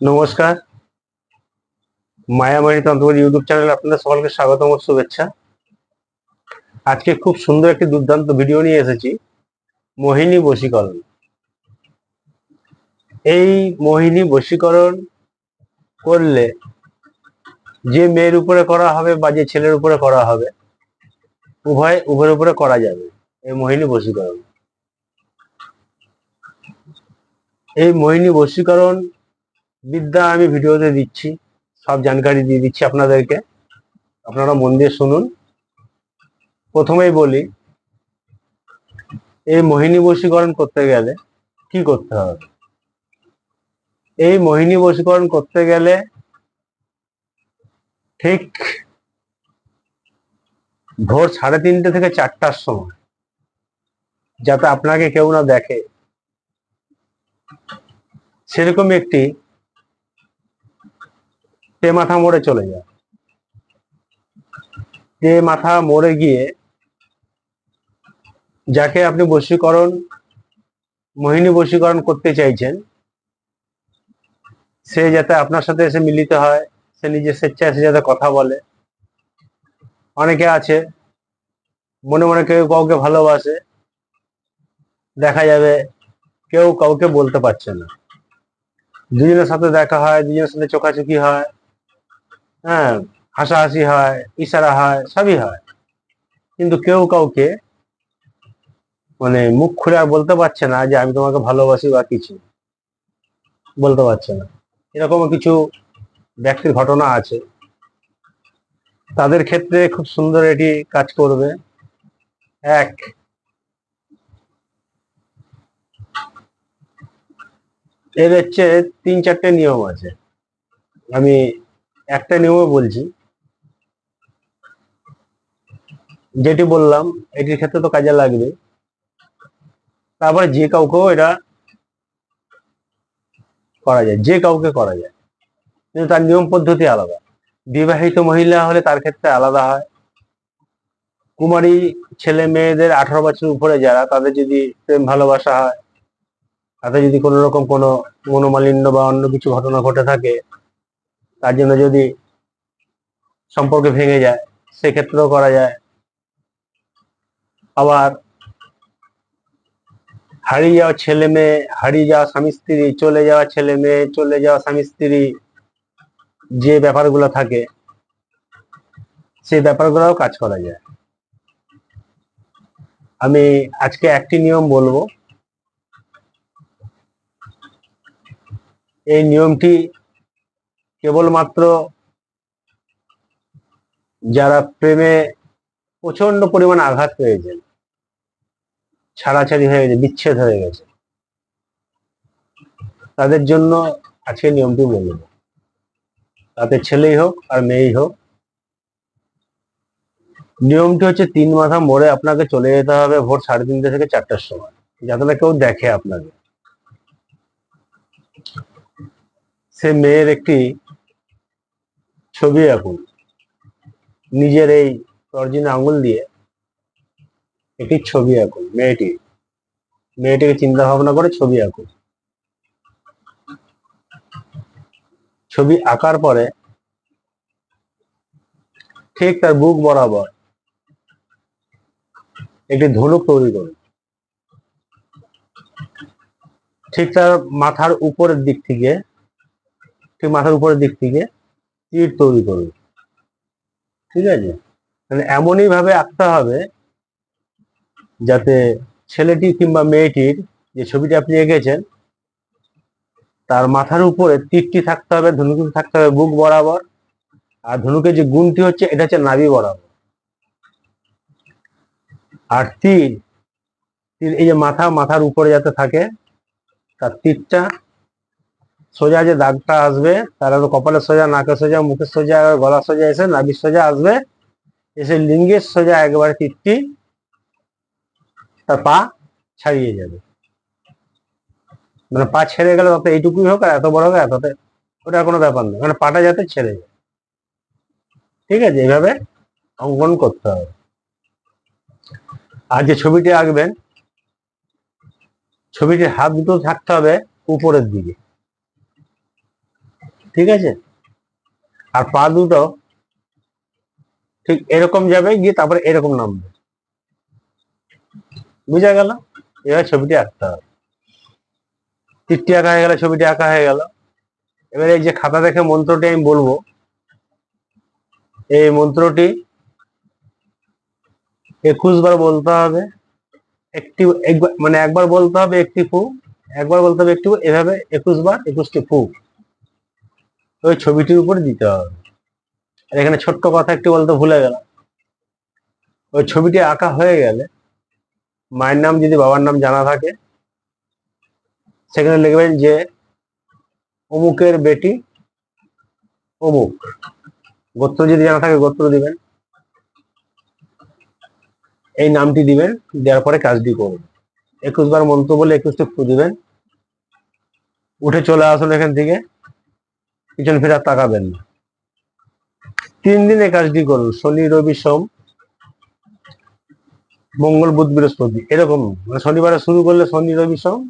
নমস্কার। মায়ামারি তন্ত্র ইউটিউব চ্যানেলে আপনাদের সকলকে স্বাগতম ও শুভেচ্ছা। আজকে খুব সুন্দর একটি দুর্দান্ত ভিডিও নিয়ে এসেছি, মোহিনী বশীকরণ। এই মোহিনী বশীকরণ করলে যে মেয়ের উপরে করা হবে বা যে ছেলের উপরে করা হবে, উভয়, উভয়ের উপরে করা যাবে এই মোহিনী বশীকরণ। এই মোহিনী বশীকরণ বিদ্যা আমি ভিডিওতে দিচ্ছি, সব জানকারি দিয়ে দিচ্ছি আপনাদেরকে। আপনারা মন দিয়ে শুনুন। প্রথমেই বলি, এই মোহিনী বশীকরণ করতে গেলে কি করতে হবে? এই মোহিনী বশীকরণ করতে গেলে ঠিক ভোর সাড়ে তিনটে থেকে চারটার সময়, যাতে আপনাকে কেউ না দেখে, সেরকম একটি তে মাথা মোড়ে চলে যায়? তে মাথা মোড়ে গিয়ে যাকে আপনি বশীকরণ, মোহিনী বশীকরণ করতে চাইছেন, সে যাতে আপনার সাথে এসে মিলিত হয়, সে নিজের স্বেচ্ছায় এসে যাতে কথা বলে। অনেকে আছে, মনে মনে কেউ কাউকে ভালোবাসে, দেখা যাবে কেউ কাউকে বলতে পারছে না। দুজনের সাথে দেখা হয়, দুজনের সাথে চোখাচোখি হয় হ্যাঁ হাসাহাসি হয়, ইশারা হয়, সবই হয়। কিন্তু কেউ কাউকে মানে মুখ খুলে আর বলতে পারছে না যে আমি তোমাকে ভালোবাসি বা কিছু। বলতে পারছে না। এরকম কিছু ব্যক্তির ঘটনা আছে। তাদের ক্ষেত্রে খুব সুন্দর এটি কাজ করবে। এক, এর হচ্ছে তিন চারটে নিয়ম আছে। আমি একটা নিয়মে বলছি। যেটি বললাম, এটির ক্ষেত্রে তো কাজে লাগবে। তারপরে যে কাউকেও এটা করা যায়, যে কাউকে করা যায়। কিন্তু তার নিয়ম পদ্ধতি আলাদা। বিবাহিত মহিলা হলে তার ক্ষেত্রে আলাদা হয়। কুমারী ছেলে মেয়েদের আঠারো বছর উপরে যারা, তাদের যদি প্রেম ভালোবাসা হয়, তাতে যদি কোনো রকম কোনো মনোমালিন্য বা অন্য কিছু ঘটনা ঘটে থাকে তার জন্য যদি সম্পর্ক ভেঙে যায়, সেক্ষেত্রেও করা যায়। আবার হারিয়ে যাওয়া ছেলে মেয়ে, হারিয়ে যাওয়া স্বামী স্ত্রী, চলে যাওয়া ছেলে মেয়ে, চলে যাওয়া স্বামী স্ত্রী, যে ব্যাপারগুলো থাকে সেই ব্যাপারগুলোও কাজ করা যায়। আমি আজকে একটি নিয়ম বলব। এই নিয়মটি কেবলমাত্র যারা প্রেমে প্রচণ্ড পরিমাণ আঘাত পেয়েছেন ছাড়াছাড়ি হয়ে গেছে, বিচ্ছেদ হয়ে গেছে, তাদের জন্য আজকে নিয়মটি বলব তাতে ছেলেই হোক আর মেয়েই হোক, নিয়মটি হচ্ছে তিন মাথা মোড়ে আপনাকে চলে যেতে হবে ভোর সাড়ে তিনটে থেকে চারটার সময়, যাতে না কেউ দেখে আপনাকে। সে মেয়ের একটি ছবি আঁকুন নিজের এই তর্জিনা আঙুল দিয়ে একটি ছবি আঁকুন মেয়েটি মেয়েটিকে চিন্তা ভাবনা করে ছবি আঁকুন। ছবি আঁকার পরে ঠিক তার বুক বরাবর একটি ধনুক তৈরি করুন। ঠিক তার মাথার উপরের দিক থেকে, ঠিক মাথার উপরের দিক থেকে তীর তৈরি করবে। ঠিক আছে? মানে এমনই ভাবে আঁকতে হবে যাতে ছেলেটি কিংবা মেয়েটির যে ছবিটি আপনি এঁকেছেন, তার মাথার উপরে তীরটি থাকতে হবে, ধনুকটি থাকতে হবে বুক বরাবর। আর ধনুকের যে গুণটি হচ্ছে, এটা হচ্ছে নাভি বরাবর। আর তীর তীর এই যে মাথা, মাথার উপরে যাতে থাকে, তার তীরটা সোজা যে দাগটা আসবে, তার কপালের সোজা নাকের সোজা মুখের সোজা, গলা সোজা এসে নাভির সোজা আসবে। এসে লিঙ্গের সোজা একবারে তীরটি তার পা ছাড়িয়ে যাবে। মানে পা ছেড়ে গেলে তত এইটুকুই হোক আর এত বড় হোক এততে ওটা কোনো ব্যাপার নেই মানে পাটা যাতে ছেড়ে যায়। ঠিক আছে? এইভাবে অঙ্কন করতে হবে। আর যে ছবিটি আঁকবেন, ছবিটির হাত দুটো থাকতে হবে উপরের দিকে। ঠিক আছে? আর পা দুটো ঠিক এরকম যাবে, গিয়ে তারপরে এরকম নামবে। বুঝা গেল? এবার ছবিটি আঁকতে হবে। তীরটি আঁকা হয়ে গেল, ছবিটি আঁকা হয়ে গেল। এবার এই যে খাতা দেখে মন্ত্রটি আমি বলব, এই মন্ত্রটি একুশ বার বলতে হবে, একটি মানে একবার বলতে হবে একটি ফু, একবার বলতে হবে একটি এভাবে একুশ বার একুশটি ফু। ওই ছবিটির উপর দিতে হবে। আর এখানে ছোট্ট কথা একটু বলতে ভুলে গেলাম। ওই ছবিটি আঁকা হয়ে গেলে মায়ের নাম যদি বাবার নাম জানা থাকে, সেখানে লিখবেন যে অমুকের বেটি অমুক। গোত্র যদি জানা থাকে গোত্র দিবেন। এই নামটি দিবেন, দেওয়ার পরে কাজটি করবেন একুশ বার মন্ত্র বলে একুশটি ফু দিবেন উঠে চলে আসুন এখান থেকে। পিছন ফিরে তাকাবেন না। তিন দিন কাজটি করুন, শনি, রবি, সোম, মঙ্গল, বুধ, বৃহস্পতি, এরকম। মানে শনিবারে শুরু করলে শনি, রবি, সোম,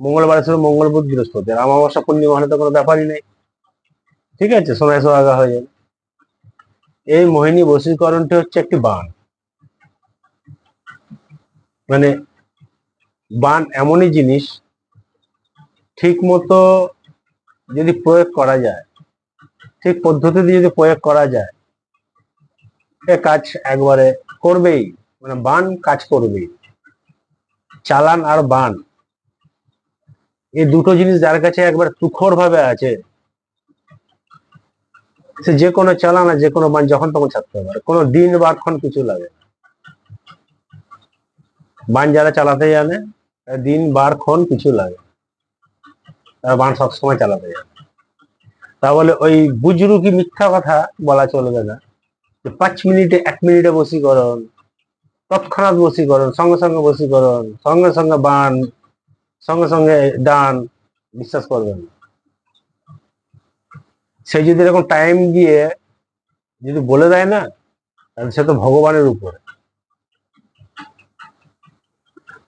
মঙ্গলবারে শুরু, মঙ্গল, বুধ, বৃহস্পতি। আর আমাবস্যা পূর্ণিমা হলে তো কোনো ব্যাপারই নেই। ঠিক আছে সময় সোহাগা হয়ে যাবে। এই মোহিনী বশীকরণটি হচ্ছে একটি বান। মানে বান এমনই জিনিস, ঠিক মতো যদি প্রয়োগ করা যায়, ঠিক পদ্ধতিতে যদি প্রয়োগ করা যায়, এ কাজ একবারে করবেই মানে বান কাজ করবেই। চালান আর বান। এই দুটো জিনিস যার কাছে একবার তুখর ভাবে আছে, সে যে কোনো চালান আর যে কোনো বান যখন তখন ছাড়তে পারে কোনো দিন বা ক্ষণ কিছু লাগে বান যারা চালাতে জানে দিন, বার, ক্ষণ কিছু লাগে। বান সবসময় চালাতে জানে তাহলে ওই বুজরুকি মিথ্যা কথা বলা চলবে না? যে পাঁচ মিনিটে এক মিনিটে বসীকরণ তৎক্ষণাৎ বসীকরণ সঙ্গে সঙ্গে বসীকরণ সঙ্গে সঙ্গে বান, সঙ্গে সঙ্গে ডান, বিশ্বাস করবেন না। সে যদি এরকম টাইম দিয়ে যদি বলে দেয় না, তাহলে সে তো ভগবানের উপরে।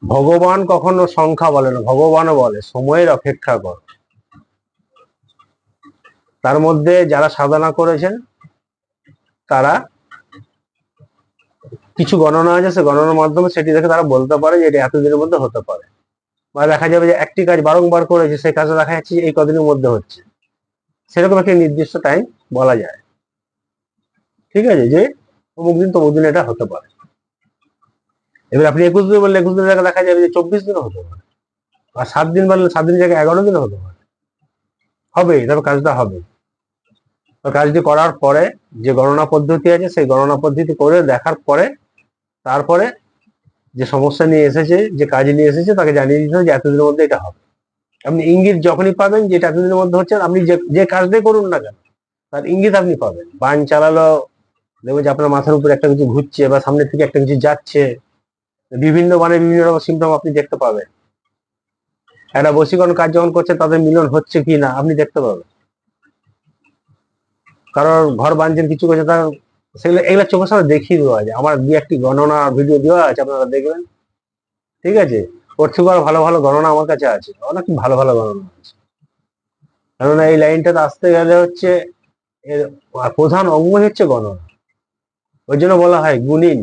ভগবান কখনো সংখ্যা বলে না, ভগবানও বলে, সময়ের অপেক্ষা কর। তার মধ্যে যারা সাধনা করেছেন, তারা কিছু গণনা আছে, সে গণনার মাধ্যমে সেটি দেখে তারা বলতে পারে যে এটা এতদিনের মধ্যে হতে পারে। বা দেখা যাবে যে একটি কাজ বারংবার করেছে, সেই কাজটা দেখা যাচ্ছে এই কদিনের মধ্যে হচ্ছে। সেরকম একটি নির্দিষ্ট টাইম বলা যায়। ঠিক আছে? যে অমুক দিন তমুক দিন এটা হতে পারে। এবার আপনি একুশ দিন বললে, একুশ দিন জায়গায় দেখা যাবে যে চব্বিশ দিনও হতে পারে। আর সাত দিন বললে, সাত দিন জায়গায় এগারো দিনও হতে পারে। হবে, তবে কাজটা হবে। কাজটি করার পরে যে গণনা পদ্ধতি আছে, সেই গণনা পদ্ধতি করে দেখার পরে, তারপরে যে সমস্যা নিয়ে এসেছে, যে কাজ নিয়ে এসেছে, তাকে জানিয়ে দিতে হবে যে এতদিনের মধ্যে এটা হবে। আপনি ইঙ্গিত যখনই পাবেন যে এটা এতদিনের মধ্যে হচ্ছে, আপনি যে যে কাজটাই করুন না কেন, তার ইঙ্গিত আপনি পাবেন। বান চালালো, দেখবেন যে আপনার মাথার উপরে একটা কিছু ঘুরছে বা সামনের থেকে একটা কিছু যাচ্ছে বিভিন্ন মানে বিভিন্ন রকম সিমটম আপনি দেখতে পাবেন। একটা বশীকরণ কাজ যখন করছে, তাদের মিলন হচ্ছে কি না, আপনি দেখতে পাবেন। কারণ ঘর বানছেন কিছু করছে তার সেগুলো, এগুলো চোখের সামনে দেখিয়ে দেওয়া যায় আমার দু একটি গণনা ভিডিও দেওয়া আছে, আপনারা দেখবেন। ঠিক আছে? ওর থেকে ভালো ভালো গণনা আমার কাছে আছে। অনেক ভালো ভালো গণনা আছে। কেননা এই লাইনটাতে আসতে গেলে হচ্ছে, এর প্রধান অঙ্গ হচ্ছে গণনা। ওই জন্য বলা হয় গুণিন।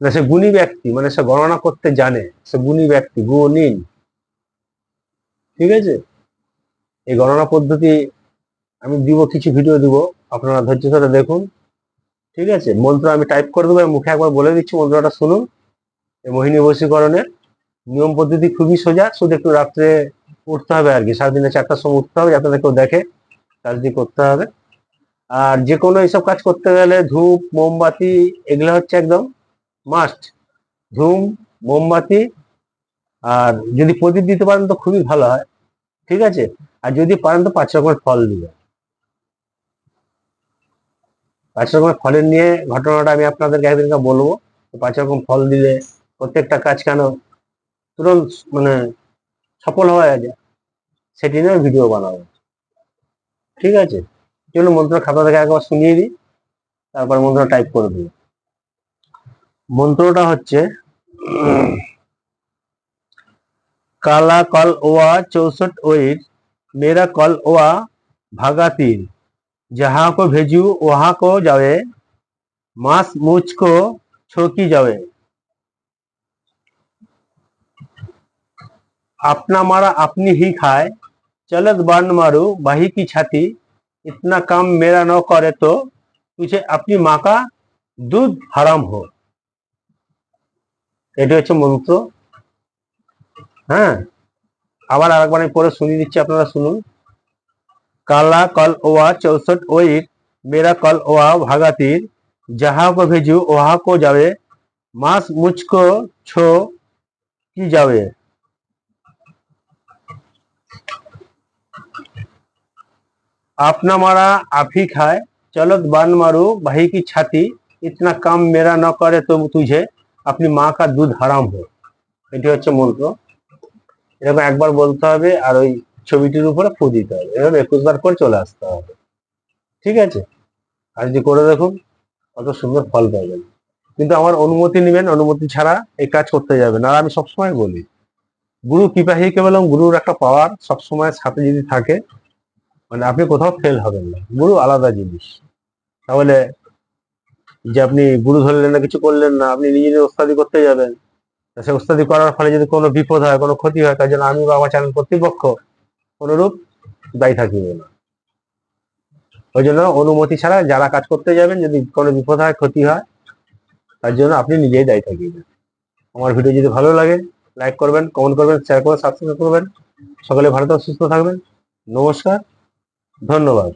না, সে গুণী ব্যক্তি মানে সে গণনা করতে জানে, সে গুণী ব্যক্তি গুণিন ঠিক আছে? এই গণনা পদ্ধতি আমি দিব, কিছু ভিডিও দিব, আপনারা ধৈর্য ধরে দেখুন। ঠিক আছে? মন্ত্র আমি টাইপ করে দেবো, মুখে একবার বলে দিচ্ছি, মন্ত্রটা শুনুন। এই মোহিনী বশীকরণের নিয়ম পদ্ধতি খুবই সোজা, শুধু একটু রাত্রে উঠতে হবে আর কি, সারাদিনে চারটার সময় উঠতে হবে, যাতে কেউ দেখে কাজটি করতে হবে। আর যে কোনো এইসব কাজ করতে গেলে ধূপ, মোমবাতি, এগুলো হচ্ছে একদম মাস্ট। ধূপ মোমবাতি, আর যদি প্রদীপ দিতে পারেন তো খুবই ভালো হয়, ঠিক আছে? আর যদি পারেন তো পাঁচ রকমের ফল দিবেন। পাঁচ রকমের ফলের নিয়ে ঘটনাটা আমি আপনাদেরকে একদিনকে বলব। পাঁচ রকম ফল দিলে প্রত্যেকটা কাজ কেন তুরন্ত মানে সফল হওয়া যায়, সেটি নিয়ে ভিডিও বানাবো। ঠিক আছে? চলুন মন্ত্র খাতা থেকে একবার শুনিয়ে দিই, তারপর মন্ত্র টাইপ করে দিই মন্ত্রটা হচ্ছে কালা কল ওয়া চৌষট ওইট मेरा कल हुआ भागा तीर जहाँ को भेजू वहां को जावे मांस मुझको छोकी जावे अपना मारा अपनी ही खाए चलत बान मारू भाई की छाती इतना काम मेरा न करे तो तुझे अपनी माँ का দুধ হারাম হো এটি হচ্ছে মন্ত্র। হ্যাঁ? আবার আরেকবার আমি পরে শুনিয়ে দিচ্ছি, আপনারা শুনুন। কালা কল ওয়া চৌষট ওইর, মেরা কল ওয়া ভাগাতির, যাহা যাহাকো ভেজু ওহাকো যাবে, মাস মুচকো ছো কি যাবে? আপনা মারা আফি খায়, চলত বান মারু ভাই কি ছাতি, ইতনা কাম মেরা ন করে তো তুঝে। আপনি মা কার দুধ হারাম হোক এটি হচ্ছে মন্ত্র এরকম একবার বলতে হবে আর ওই ছবিটির উপরে ফু দিতে হবে। এরকম একুশ বার করে চলে আসতে হবে। ঠিক আছে? আর যদি করে দেখুন অত সুন্দর ফল পাবেন। কিন্তু আমার অনুমতি নেবেন, অনুমতি ছাড়া এই কাজ করতে যাবেন। আর আমি সবসময় বলি, গুরু কৃপাহী কেবলম গুরুর একটা পাওয়ার সবসময় সাথে যদি থাকে মানে আপনি কোথাও ফেল হবেন না। গুরু আলাদা জিনিস। তাহলে যে আপনি গুরু ধরলেন না, কিছু করলেন না, আপনি নিজে নিজে ওস্তাদি করতে যাবেন। সে ওস্তাদি করার ফলে যদি কোনো বিপদ হয়, কোনো ক্ষতি হয়, তার জন্য আমি বা আমার চ্যানেল কর্তৃপক্ষ কোনোরূপ দায়ী থাকিবে না। ওই জন্য অনুমতি ছাড়া যারা কাজ করতে যাবেন, যদি কোনো বিপদ হয়, ক্ষতি হয়, তার জন্য আপনি নিজেই দায়ী থাকিবেন আমার ভিডিও যদি ভালো লাগে, লাইক করবেন, কমেন্ট করবেন শেয়ার করবেন সাবস্ক্রাইব করবেন। সকলে ভালো থাকবেন, সুস্থ থাকবেন। নমস্কার, ধন্যবাদ।